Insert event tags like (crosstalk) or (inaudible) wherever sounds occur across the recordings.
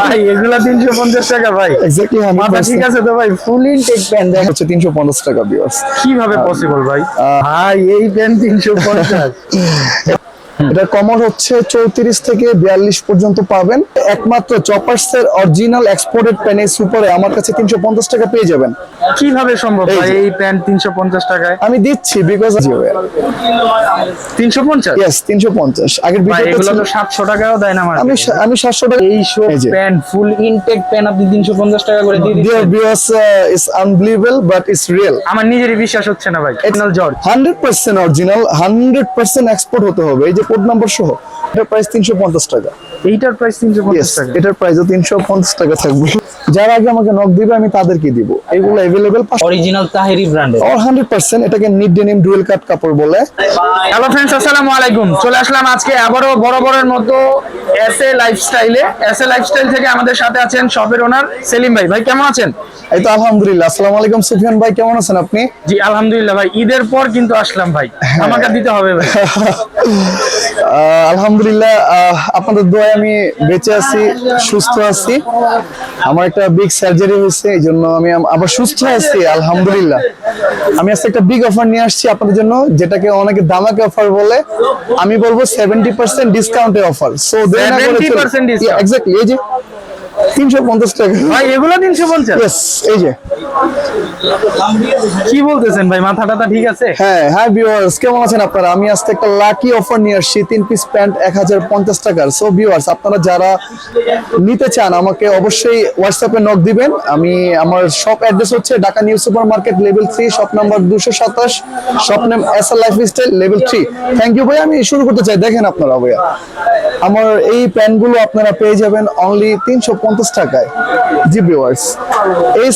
ভাই এগুলা তিনশো পঞ্চাশ টাকা ভাই। এক্স্যাক্টলি মাথা ঠিক আছে তো ভাই? ফুল ইনটেক দেখ হচ্ছে তিনশো পঞ্চাশ টাকা ভিউয়ার্স কীভাবে পসিবল ভাই? ভাই এই প্যান্ট তিনশো পঞ্চাশ। (laughs) এটা কমর হচ্ছে চৌত্রিশ থেকে বিয়াল্লিশ পর্যন্ত পাবেন। একমাত্র চপার্স এর অরিজিনাল এক্সপোর্টেড এই সুপারে আমার কাছে তিনশো পঞ্চাশ টাকা পেয়ে যাবেন। কীভাবে সম্ভব এই প্যান্ট তিনশো পঞ্চাশ টাকায়? আমি দিচ্ছি বিকজ তিনশো পঞ্চাশ? ইয়েস তিনশো পঞ্চাশ। আগের ভিডিওতে সাতশো টাকাও দেয় না আমি আমি সাতশো টাকা এই যে। প্যান্ট ফুল ইনটেক প্যান্ট আপনি তিনশো পঞ্চাশ টাকা করে দিয়ে দিচ্ছেন। viewers, uh, it's unbelievable, but it's আমার নিজেরই বিশ্বাস হচ্ছে না ভাই। এটনাল George hundred percent original hundred percent export হতে হবে। এই যে কোড নাম্বার সহ এটার প্রাইস তিনশো পঞ্চাশ টাকা। এইটার প্রাইস তিনশো পঞ্চাশ টাকা। এটার প্রাইসও তিনশো পঞ্চাশ টাকা থাকবে। যারা আগে আমাকে নক দিবে আমি তাদেরকে দিব। এগুলো অ্যাভেলেবেল অরিজিনাল তাহেরি ব্র্যান্ডের অর হান্ড্রেড পার্সেন্ট এটাকে নিড ডেনিম ডুয়েল কাট কাপড় বলে। হ্যালো ফ্রেন্ডস আসসালামু আলাইকুম। চলে আসলাম আজকে আবারও বরাবরের মতো এস এ। লাইফস্টাইলে এস এ লাইফস্টাইল থেকে আমাদের সাথে আছেন শপের ওনার সেলিম ভাই। ভাই কেমন আছেন? এই তো আলহামদুলিল্লাহ। আসসালামু আলাইকুম সুফিয়ান ভাই কেমন আছেন আপনি? জি আলহামদুলিল্লাহ ভাই। ঈদের পর কিন্তু আসলাম ভাই। আমাকে দিতে হবে ভাই। (laughs) আলহামদুলিল্লাহ আপনাদের দোয়ায় আমি বেঁচে আছি সুস্থ আছি। আমার একটা বিগ সার্জারি হয়েছে এই জন্য আমি আবার সুস্থ আছি আলহামদুলিল্লাহ। আমি আজকে একটা বিগ অফার নিয়ে আসছি আপনাদের জন্য যেটাকে অনেকে দামাকে অফার বলে। আমি বলব সেভেন্টি পার্সেন্ট ডিসকাউন্টের অফার সো 70% discount? এক্স্যাক্টলি এই যে তিনশো পঞ্চাশ টাকা। ভাই এগুলো তিনশো পঞ্চাশ? Yes, এই যে। কি বলতেছেন ভাই মাথা টাথা ঠিক আছে? হ্যাঁ হ্যাঁ ভিউয়ার্স কেমন আছেন আপনারা? আমি আজকে একটা লাকি অফার নিয়ে আসছি তিন পিস প্যান্ট এক হাজার পঞ্চাশ টাকার। সো ভিউয়ার্স আপনারা যারা নিতে চান আমাকে অবশ্যই হোয়াটসঅ্যাপে নক দিবেন। আমি আমার শপ অ্যাড্রেস হচ্ছে Dhaka new super market level three shop number দুশো সাতাশ shop name S L lifestyle level three thank you ভাই আমি শুরু করতে চাই। দেখেন আপনারা ভাইয়া। আমার এই প্যান্টগুলো আপনারা পেয়ে যাবেন অনলি তিনশো পঞ্চাশ টাকায় জি ভিউয়ার্স এই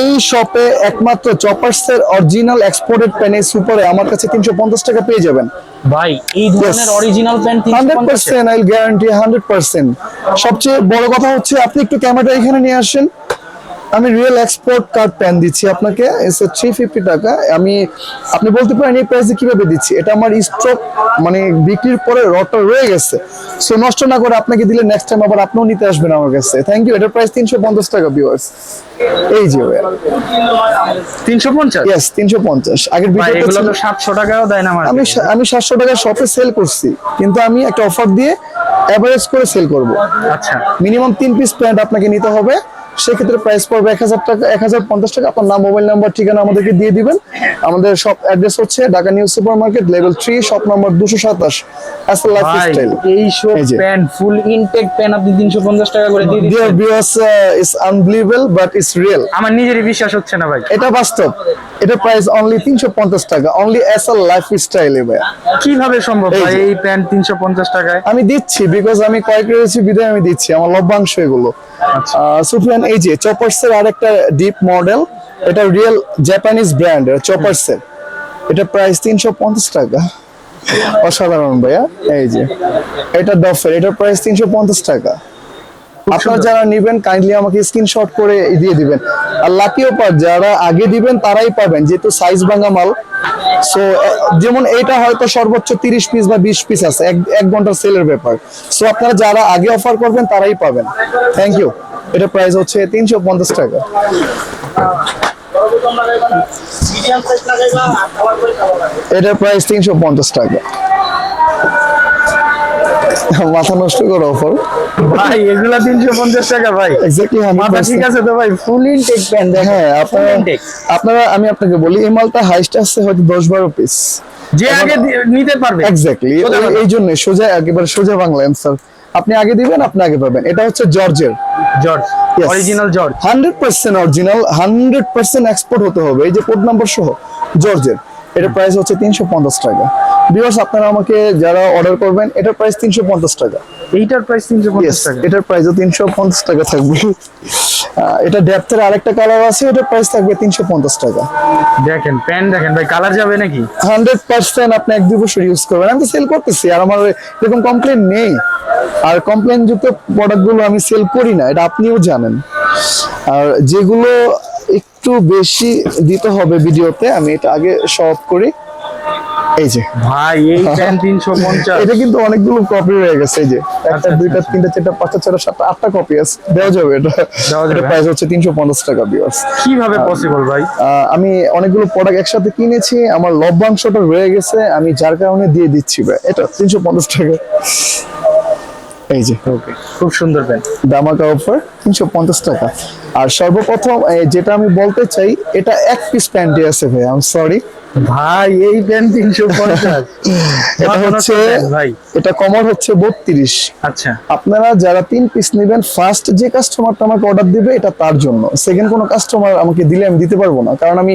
এই শপে একমাত্র চপার্সের অরিজিনাল এক্সপোর্টেড প্যান এই সুপারে আমার কাছে তিনশো পঞ্চাশ টাকা পেয়ে যাবেন। ভাই এই ধরনের অরিজিনাল প্যান্ট তিনশো হান্ড্রেড আই গ্যারান্টি সবচেয়ে বড় কথা হচ্ছে আপনি একটু ক্যামেরাটা এখানে নিয়ে আসেন। আমি রিয়েল এক্সপোর্ট কার্ড প্যান দিচ্ছি আপনাকে থ্রি ফিফটি টাকা। আমি আপনি বলতে পারেন এই প্রাইসে কীভাবে দিচ্ছি? এটা আমার স্টক মানে বিক্রির পরে রটা রয়ে গেছে। সো নষ্ট না করে আপনাকে দিলে নেক্সট টাইম আবার আপনিও নিতে আসবেন আমার কাছে। থ্যাংক ইউ এটার প্রাইস তিনশো পঞ্চাশ টাকা ভিউয়ার্স এই যে তিনশো পঞ্চাশ? ইয়েস তিনশো পঞ্চাশ। আগের ভিডিওতে সাতশো টাকাও দেয় না আমার আমি আমি সাতশো টাকা শপে সেল করছি। কিন্তু আমি একটা অফার দিয়ে অ্যাভারেজ করে সেল করব। আচ্ছা। মিনিমাম তিন পিস প্যান্ট আপনাকে নিতে হবে। সেক্ষেত্রে প্রাইস পড়বে এক হাজার টাকা এক হাজার পঞ্চাশ টাকা। আপনার নাম মোবাইল নাম্বার ঠিকানা আমাদেরকে দিয়ে দিবেন। আমাদের শপ অ্যাড্রেস হচ্ছে Dhaka new super market level three shop number দুশো সাতাশ। অ্যাস লাইফ ভাই স্টাইল এই সব প্যান্ট ফুল ইনটেক প্যান্ট আপনি তিনশো পঞ্চাশ টাকা করে দিয়ে দিচ্ছেন। Viewers it's unbelievable but it's real আমার নিজেরই বিশ্বাস হচ্ছে না ভাই। এটা বাস্তব। এটা প্রাইস অনলি তিনশো পঞ্চাশ টাকা। অনলি লাইফ স্টাইল ভাই কীভাবে সম্ভব এই ভাই এই প্যান্ট তিনশো পঞ্চাশ টাকায়? আমি দিচ্ছি বিকজ আমি কয়েক রয়েছি বিদায় আমি দিচ্ছি। আমার লভ্যাংশ এগুলো। আহ, সুফিয়ান এই যে চপার্স এর আরেকটা ডিপ মডেল এটা রিয়েল জাপানিজ ব্র্যান্ড চপার্স এর এটা প্রাইস তিনশো পঞ্চাশ টাকা। অসাধারণ ভাইয়া এই যে। এটা ডফের এটা প্রাইস তিনশো পঞ্চাশ টাকা। আপনারা যারা নিবেন কাইন্ডলি আমাকে স্ক্রিনশট করে দিয়ে দিবেন। আর লাকি অফার যারা আগে দিবেন তারাই পাবেন যেহেতু সাইজ ভাঙা মাল। সো যেমন এইটা হয়তো সর্বোচ্চ তিরিশ পিস বা বিশ পিস আছে এক এক ঘণ্টার সেলের ব্যাপার। সো আপনারা যারা আগে অফার করবেন তারাই পাবেন। থ্যাংক ইউ এটা প্রাইস হচ্ছে তিনশো পঞ্চাশ টাকা। এটার প্রাইস তিনশো পঞ্চাশ টাকা। মাথা নষ্ট করো অফার ভাই এগুলা তিনশো পঞ্চাশ টাকা ভাই। এক্স্যাক্টলি মাথা ঠিক আছে তো ভাই? ফুল ইনটেক প্যান্ট হ্যাঁ আপনারা আপনারা আমি আপনাকে বলি এই মালটা হাইস্ট আছে হয়তো দশ বারো পিস যে আগে নিতে পারবে। এক্স্যাক্টলি এই জন্য সোজা একেবারে সোজা বাংলা অ্যান্সার আপনি আগে দিবেন আপনি আগে পাবেন। এটা হচ্ছে জর্জের। George original George. Hundred percent original hundred percent export হতে হবে। এই যে কোড নাম্বার সহ জর্জের এটার প্রাইস হচ্ছে তিনশো পঞ্চাশ টাকা। বিকজ আপনারা আমাকে যারা অর্ডার করবেন এটার প্রাইস তিনশো পঞ্চাশ টাকা। এইটার প্রাইস তিনশো পঞ্চাশ Yes, টাকা। এটার প্রাইসও তিনশো পঞ্চাশ টাকা থাকবে। এটা ডেপথের আরেকটা কালার আছে এটার প্রাইস থাকবে তিনশো পঞ্চাশ টাকা। দেখেন প্যান্ট দেখেন ভাই কালার যাবে নাকি? হান্ড্রেড পার্সেন্ট আপনি এক দুই বছর ইউজ করবেন। আমি তো সেল করতেছি আর আমার এরকম কমপ্লেন নেই। আর কমপ্লেন যুক্ত প্রোডাক্টগুলো আমি সেল করি না এটা আপনিও জানেন। আর যেগুলো একটু বেশি দিতে হবে ভিডিওতে আমি এটা আগে শর্ট করি। এই যে। ভাই এই তিনশো পঞ্চাশ। এটা কিন্তু অনেকগুলো কপি হয়ে গেছে এই যে। একটা আচ্ছা, দুইটা আচ্ছা। তিনটা চারটা পাঁচটা ছটা সাতটা আটটা কপি আছে। দেওয়া যাবে এটা। প্রাইস হচ্ছে তিনশো পঞ্চাশ টাকা বিয়ার্স কীভাবে পসিবল ভাই? আমি অনেকগুলো প্রোডাক্ট একসাথে কিনেছি আমার লভ্যাংশটা রয়ে গেছে আমি যার কারণে দিয়ে দিচ্ছি ভাই। এটা তিনশো পঞ্চাশ টাকা। এই যে। ওকে খুব সুন্দর প্যান্ট। দামাকা অফার তিনশো পঞ্চাশ টাকা। আর সর্বপ্রথম যেটা আমি বলতে চাই এটা এক পিস প্যান্টে আছে ভাই আই সরি ভাই এই প্যান্ট তিনশো পঞ্চাশ। (laughs) এটা হচ্ছে ভাই? এটা কমর হচ্ছে বত্রিশ। আচ্ছা। আপনারা যারা তিন পিস নেবেন ফার্স্ট যে কাস্টমারটা আমাকে অর্ডার দিবে এটা তার জন্য। সেকেন্ড কোনো কাস্টমার আমাকে দিলে আমি দিতে পারব না কারণ আমি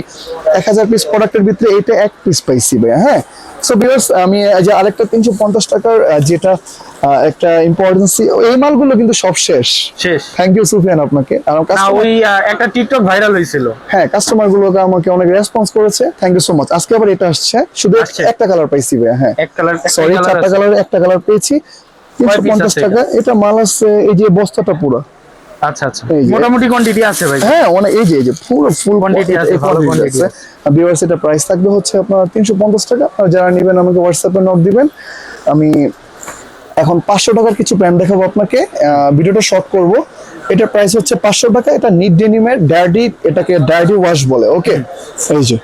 এক হাজার পিস প্রোডাক্টের ভিতরে এটা এক পিস পাইছি ভাই হ্যাঁ? সো বিয়ার্স আমি যে আরেকটা তিনশো পঞ্চাশ টাকার যেটা একটা ইম্পর্টেন্সি এই মালগুলো কিন্তু সব শেষ। শেষ। থ্যাংক ইউ সুফিয়ান আপনাকে। না কাস্টমার ওই একটা টিকটক ভাইরাল হয়েছিল। হ্যাঁ কাস্টমার গুলোকে আমাকে অনেক রেসপন্স করেছে। থ্যাংক ইউ সো মাচ আজকে আবার এটা আসছে। শুধু একটা কালার পাইছি ভাই হ্যাঁ। এক কালার সরি চারটা কালার একটা কালার পেয়েছি। তিনশো piece পঞ্চাশ আছে টাকা। এটা? মাল আছে এই যে বস্তাটা পুরো। আচ্ছা আচ্ছা। মোটামুটি কোয়ান্টিটি আছে ভাই। হ্যাঁ অনেক এই যে এই যে পুরো ফুল Quantity আছে, ভালো quantity আছে। ভিউয়ার্স এটা প্রাইস থাকবে হচ্ছে আপনার তিনশো পঞ্চাশ টাকা। আপনারা যারা নেবেন আমাকে হোয়াটসঅ্যাপে নোট দিবেন। আমি এখন পাঁচশো টাকার কিছু প্যান্ট দেখাবো আপনাকে। ভিডিওটা শর্ট করব। এটার প্রাইস হচ্ছে পাঁচশো টাকা এটা নিট ডেনিমের ডার্ডি এটাকে ডার্ডি ওয়াশ বলে ওকে এই যে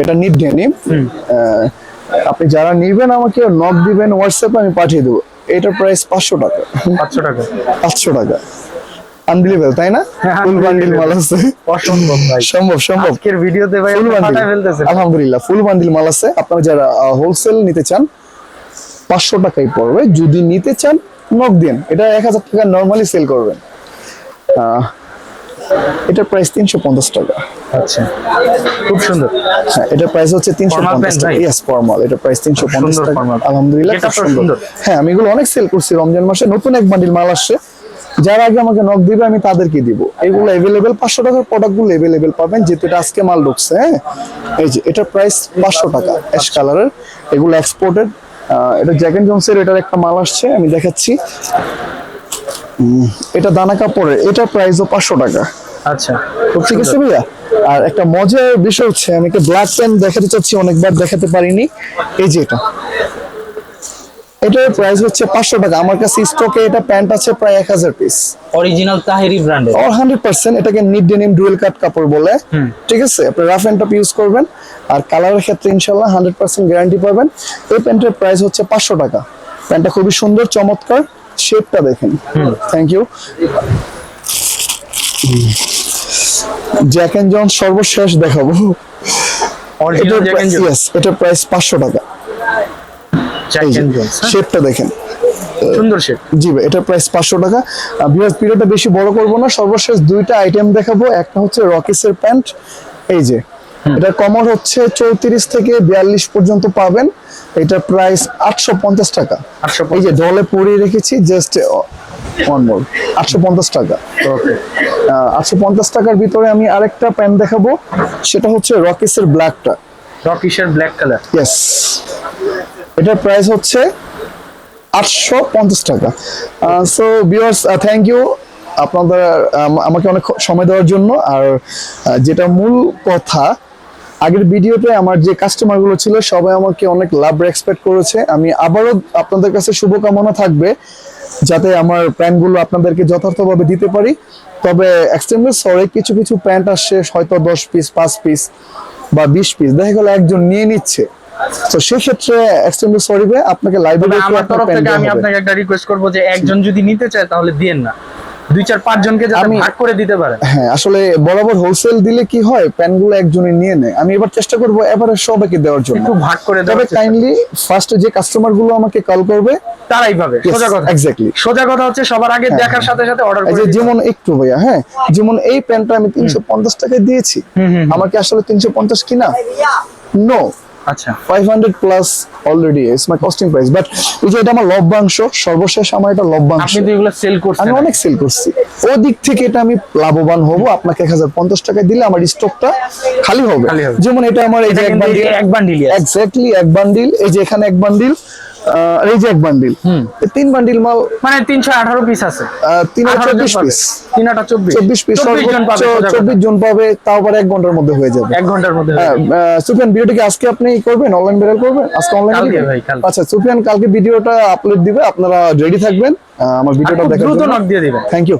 এটা নিট ডেনিম আপনি যারা নিবেন আমাকে নক দিবেন হোয়াটসঅ্যাপে আমি পাঠিয়ে দেবো। এটার প্রাইস পাঁচশো টাকা। পাঁচশো টাকা। পাঁচশো টাকা। আনবিলিভেবল তাই না? হ্যাঁ, ফুল বান্ডিল মাল আছে। অসম্ভব ভাই। সম্ভব সম্ভব। আজকের ভিডিওতে ভাই ফুল বান্ডিল আলহামদুলিল্লাহ ফুল বান্ডিল মাল আছে। আপনারা যারা হোলসেল নিতে চান পাঁচশো টাকাই পড়বে। যদি নিতে চান নক দিন এটা এক হাজার টাকা নর্মালি সেল করবেন। এটার প্রাইস তিনশো পঞ্চাশ টাকা। আচ্ছা খুব সুন্দর। হ্যাঁ এটার প্রাইস হচ্ছে তিনশো পঞ্চাশ টাকা। ইয়েস ফর্মাল এটা প্রাইস তিনশো পঞ্চাশ টাকা। আলহামদুলিল্লাহ খুব সুন্দর। হ্যাঁ আমি এগুলো অনেক সেল করছি রমজান মাসে নতুন এক বান্ডিল মাল আসছে। যারা আগে আমাকে নক দিবে আমি তাদেরকে দিব। এগুলো এভেলেবেল পাঁচশো টাকার প্রোডাক্টগুলো এভেলেবেল পাবেন যেহেতু এটা আজকে মাল ঢুকছে হ্যাঁ? এই যে এটার প্রাইস পাঁচশো টাকা অ্যাশ কালারের এগুলো এক্সপোর্টেড এটা জ্যাকেন জনসের এটার একটা মাল আসছে আমি দেখাচ্ছি। এটা দানা কাপড়ের এটার প্রাইসও পাঁচশো টাকা। আচ্ছা। ঠিক আছে ভাইয়া? আর একটা মজার বিষয় হচ্ছে আমি একটা ব্ল্যাক প্যান্ট দেখাতে চাচ্ছি অনেকবার দেখাতে পারিনি। এই যে এটা। এটার প্রাইস হচ্ছে পাঁচশো টাকা। আমার কাছে স্টকে এটা প্যান্ট আছে প্রায় এক হাজার পিস অরিজিনাল তাহেরি ব্র্যান্ডের অর হান্ড্রেড পার্সেন্ট এটাকে ডেনিম ডুয়েল কাট কাপড় বলে। ঠিক আছে? আপনি রাফ অ্যান্ড টাপ ইউজ করবেন। আর কালারের ক্ষেত্রে ইনশাল্লাহ হান্ড্রেড পার্সেন্ট গ্যারান্টি পাবেন। এই প্যান্টের প্রাইস হচ্ছে পাঁচশো টাকা। প্যান্টটা খুবই সুন্দর চমৎকার। শেপটা দেখেন। Thank you Jack and John সর্বশেষ দেখাবো। এটার প্রাইস পাঁচশো টাকা। শেপটা দেখেন। সুন্দর শেপ জি ভাই এটার প্রাইস পাঁচশো টাকা। বিরাজ পিরিয়ডটা বেশি বড় করব না সর্বশেষ দুইটা আইটেম দেখাবো। একটা হচ্ছে রকিসের প্যান্ট এই যে এটা কমর হচ্ছে চৌত্রিশ থেকে বিয়াল্লিশ পর্যন্ত পাবেন। এটার প্রাইস আটশো পঞ্চাশ টাকা। 850 এই যে ডলে পরিয়ে রেখেছি জাস্ট ওয়ান আটশো পঞ্চাশ টাকা। ওকে আটশো পঞ্চাশ টাকার ভিতরে আমি আরেকটা প্যান্ট দেখাবো। সেটা হচ্ছে রকিসের ব্ল্যাকটা ব্ল্যাক কালার ইয়েস এটার প্রাইস হচ্ছে আটশো পঞ্চাশ টাকা। সো বিয়ার্স থ্যাংক ইউ আপনাদের আমাকে অনেক সময় দেওয়ার জন্য। আর যেটা মূল কথা আগের ভিডিওতে আমার যে কাস্টমারগুলো ছিল সবাই আমাকে অনেক লাভ এক্সপেক্ট করেছে। আমি আবারও আপনাদের কাছে শুভকামনা থাকবে যাতে আমার প্যান্টগুলো আপনাদেরকে যথার্থভাবে দিতে পারি। তবে এক্সট্রিমলি সরি কিছু কিছু প্যান্ট আসছে হয়তো দশ পিস পাঁচ পিস বা বিশ পিস দেখা গেল একজন নিয়ে নিচ্ছে। তো আপনাকে লাইভে তবে আমার তরফ থেকে আমি আপনাকে একটা রিকোয়েস্ট করব যে একজন যদি নিতে চায় তাহলে দিয়েন না। দুই চার পাঁচ জনকে আমি- ভাগ করে দিতে পারেন। হ্যাঁ আসলে বরাবর হোলসেল দিলে কি হয় প্যানগুলো একজনে নিয়ে নেয়। আমি এবার চেষ্টা করব এবারে সবাইকে দেওয়ার জন্য। একটু ভাগ করে তবে কাইন্ডলি ফার্স্ট যে কাস্টমারগুলো আমাকে কল করবে তারাই পাবে সোজা কথা। এক্স্যাক্টলি সোজা কথা হচ্ছে সবার আগে দেখার সাথে সাথে অর্ডার করে যেমন একটু ভাইয়া হ্যাঁ যেমন এই প্যান্টটা আমি তিনশো পঞ্চাশ টাকায় দিয়েছি। আমাকে আসলে তিনশো পঞ্চাশ কিনা? নো আচ্ছা। Five hundred plus already it's my costing price but এই যে এটা আমার লভ্যাংশ সর্বশেষ আমার এটা লভ্যাংশ। আপনি তো এগুলো সেল করছেন আমি অনেক সেল করছি। ও দিক থেকে এটা আমি লাভবান হব আপনাকে এক হাজার পঞ্চাশ টাকায় দিলে আমার স্টকটা খালি হবে। যেমন এটা আমার এই যে এক বান্ডিল এক বান্ডিলই আছে। এক্স্যাক্টলি এক বান্ডিল এই যে এখানে এক বান্ডিল এই যে এক বান্ডিল তিন বান্ডিল মাল মানে তিনশো আঠারো পিস আছে। তিন চব্বিশ পিস তিন আটা চব্বিশ চব্বিশ পিস চব্বিশ জন পাবে তাও আবার এক ঘণ্টার মধ্যে হয়ে যাবে। এক ঘণ্টার মধ্যে হয়ে সুফিয়ান ভিডিওটা কি আজকে আপনি করবেন? অনলাইন ভাইরাল করবেন? আজকে অনলাইন। আচ্ছা সুফিয়ান কালকে ভিডিওটা আপলোড দিবে আপনারা রেডি থাকবেন আমার ভিডিওটা দেখার দ্রুত জন্য। নক দিয়ে দিবেন। Thank you